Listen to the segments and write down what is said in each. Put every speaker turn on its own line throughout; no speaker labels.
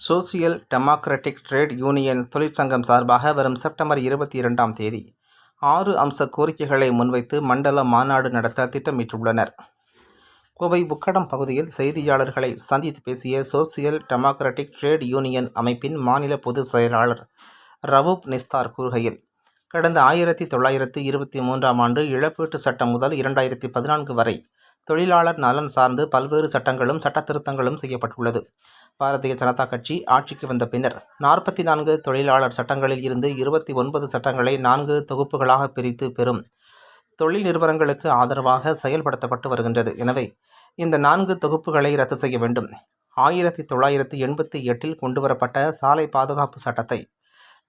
Social democratic trade union தொழிற்சங்கம் சார்பாக வரும் செப்டம்பர் இருபத்தி இரண்டாம் தேதி ஆறு அம்ச கோரிக்கைகளை முன்வைத்து மண்டல மாநாடு நடத்த திட்டமிட்டுள்ளனர். கோவை உக்கடம் பகுதியில் செய்தியாளர்களை சந்தித்து பேசிய சோசியல் டெமோக்ராட்டிக் ட்ரேட் யூனியன் அமைப்பின் மாநில பொதுச் செயலாளர் ரவூப் நிஸ்தார் கூறுகையில் கடந்த ஆயிரத்தி தொள்ளாயிரத்தி இருபத்தி மூன்றாம் ஆண்டு இழப்பீட்டு சட்டம் முதல் இரண்டாயிரத்தி பதினான்கு வரை தொழிலாளர் நலன் சார்ந்து பல்வேறு சட்டங்களும் சட்டத்திருத்தங்களும் செய்யப்பட்டுள்ளது. பாரதிய ஜனதா கட்சி ஆட்சிக்கு வந்த பின்னர் நாற்பத்தி நான்கு தொழிலாளர் சட்டங்களில் இருந்து இருபத்தி ஒன்பது சட்டங்களை நான்கு தொகுப்புகளாக பிரித்து பெறும் தொழில் நிறுவனங்களுக்கு ஆதரவாக செயல்படுத்தப்பட்டு வருகின்றது. எனவே இந்த நான்கு தொகுப்புகளை ரத்து செய்ய வேண்டும். ஆயிரத்தி தொள்ளாயிரத்தி எண்பத்தி எட்டில் கொண்டுவரப்பட்ட சாலை பாதுகாப்பு சட்டத்தை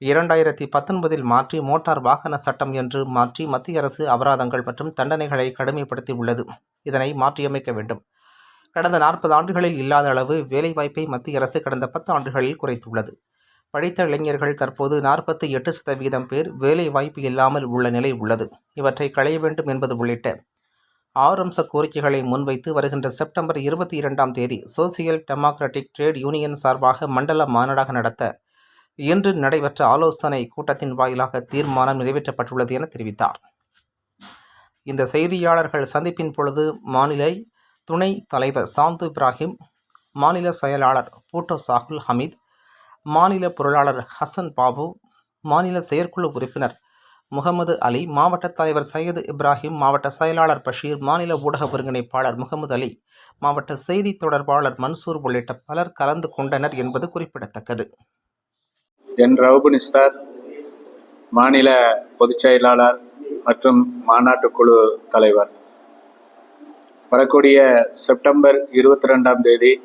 இரண்டாயிரத்தி பத்தொன்பதில் மாற்றி மோட்டார் வாகன சட்டம் என்று மாற்றி மத்திய அரசு அபராதங்கள் மற்றும் தண்டனைகளை கடுமைப்படுத்தி உள்ளது இதனை மாற்றியமைக்க வேண்டும். கடந்த நாற்பது ஆண்டுகளில் இல்லாத அளவு வேலைவாய்ப்பை மத்திய அரசு கடந்த பத்து ஆண்டுகளில் குறைத்துள்ளது. படித்த இளைஞர்கள் தற்போது நாற்பத்தி எட்டு சதவீதம் பேர் வேலை வாய்ப்பு இல்லாமல் உள்ள நிலை உள்ளது. இவற்றை களைய வேண்டும் என்பது உள்ளிட்ட ஆறு அம்ச கோரிக்கைகளை முன்வைத்து வருகின்ற செப்டம்பர் இருபத்தி இரண்டாம் தேதி சோசியல் டெமோக்ராட்டிக் ட்ரேட் யூனியன் சார்பாக மண்டல மாநாடாக நடத்த இன்று நடைபெற்ற ஆலோசனை கூட்டத்தின் வாயிலாக தீர்மானம் நிறைவேற்றப்பட்டுள்ளது என தெரிவித்தார். இந்த செய்தியாளர்கள் சந்திப்பின் பொழுது மாநில துணை தலைவர் சாந்து இப்ராஹிம் மாநில செயலாளர் பூட்டோ சாகுல் ஹமீத் மாநில பொருளாளர் ஹசன் பாபு மாநில செயற்குழு உறுப்பினர் முகமது அலி மாவட்ட தலைவர் சையது இப்ராஹிம் மாவட்ட செயலாளர் பஷீர் மாநில ஊடக ஒருங்கிணைப்பாளர் முகமது அலி மாவட்ட செய்தி தொடர்பாளர் மன்சூர் உள்ளிட்ட பலர் கலந்து கொண்டனர் என்பது குறிப்பிடத்தக்கது.
என் ரவுபுனிஸ்தார் மாநில பொதுச் செயலாளர் மற்றும் மாநாட்டு குழு தலைவர். வரக்கூடிய செப்டம்பர் இருபத்தி ரெண்டாம் தேதி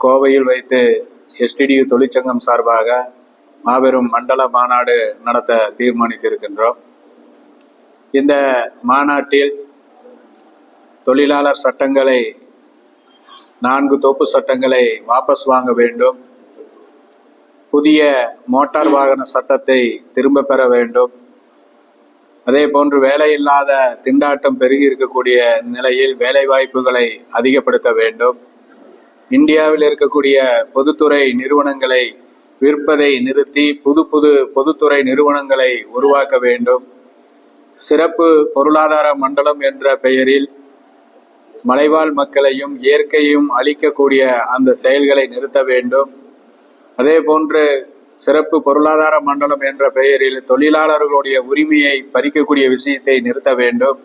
கோவையில் வைத்து எஸ்டிடியு தொழிற்சங்கம் சார்பாக மாபெரும் மண்டல மாநாடு நடத்த தீர்மானித்திருக்கின்றோம். இந்த மாநாட்டில் தொழிலாளர் சட்டங்களை நான்கு தோப்பு சட்டங்களை வாபஸ் வாங்க வேண்டும். புதிய மோட்டார் வாகன சட்டத்தை திரும்ப பெற வேண்டும். அதே போன்று வேலையில்லாத திண்டாட்டம் பெருகி இருக்கக்கூடிய நிலையில் வேலை வாய்ப்புகளை அதிகப்படுத்த வேண்டும். இந்தியாவில் இருக்கக்கூடிய பொதுத்துறை நிறுவனங்களை விற்பதை நிறுத்தி புது புது பொதுத்துறை நிறுவனங்களை உருவாக்க வேண்டும். சிறப்பு பொருளாதார மண்டலம் என்ற பெயரில் மலைவாழ் மக்களையும் இயற்கையும் அழிக்கக்கூடிய அந்த செயல்களை நிறுத்த வேண்டும். அதே போன்று சிறப்பு பொருளாதார மண்டலம் என்ற பெயரில் தொழிலாளர்களுடைய உரிமையை பறிக்கக்கூடிய விஷயத்தை நிறுத்த வேண்டும்.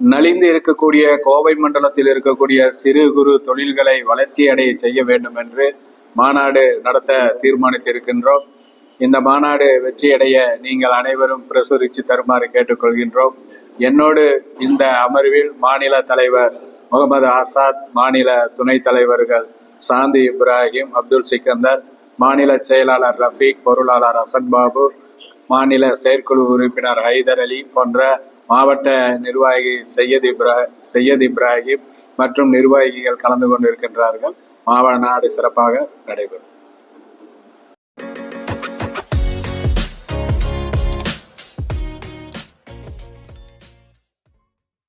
நலிந்து இருக்கக்கூடிய கோவை மண்டலத்தில் இருக்கக்கூடிய சிறு குறு தொழில்களை வளர்ச்சி அடைய செய்ய வேண்டும் என்று மாநாடு நடத்த தீர்மானித்திருக்கின்றோம். இந்த மாநாடு வெற்றியடைய நீங்கள் அனைவரும் பிரசுரித்து தருமாறு கேட்டுக்கொள்கின்றோம். என்னோடு இந்த அமர்வில் மாநில தலைவர் முகமது ஆசாத் மாநில துணைத் தலைவர்கள் சாந்தி இப்ராஹிம் அப்துல் சிக்கந்தர் மாநில செயலாளர் ரஃபீக் பொருளாளர் அசன் பாபு மாநில செயற்குழு உறுப்பினர் ஹைதர் அலி போன்ற மாவட்ட நிர்வாகி சையத் இப்ரா சையத் இப்ராஹிம் மற்றும் நிர்வாகிகள் கலந்து கொண்டிருக்கின்றார்கள். மாவட்ட நாடு சிறப்பாக நடைபெறும்.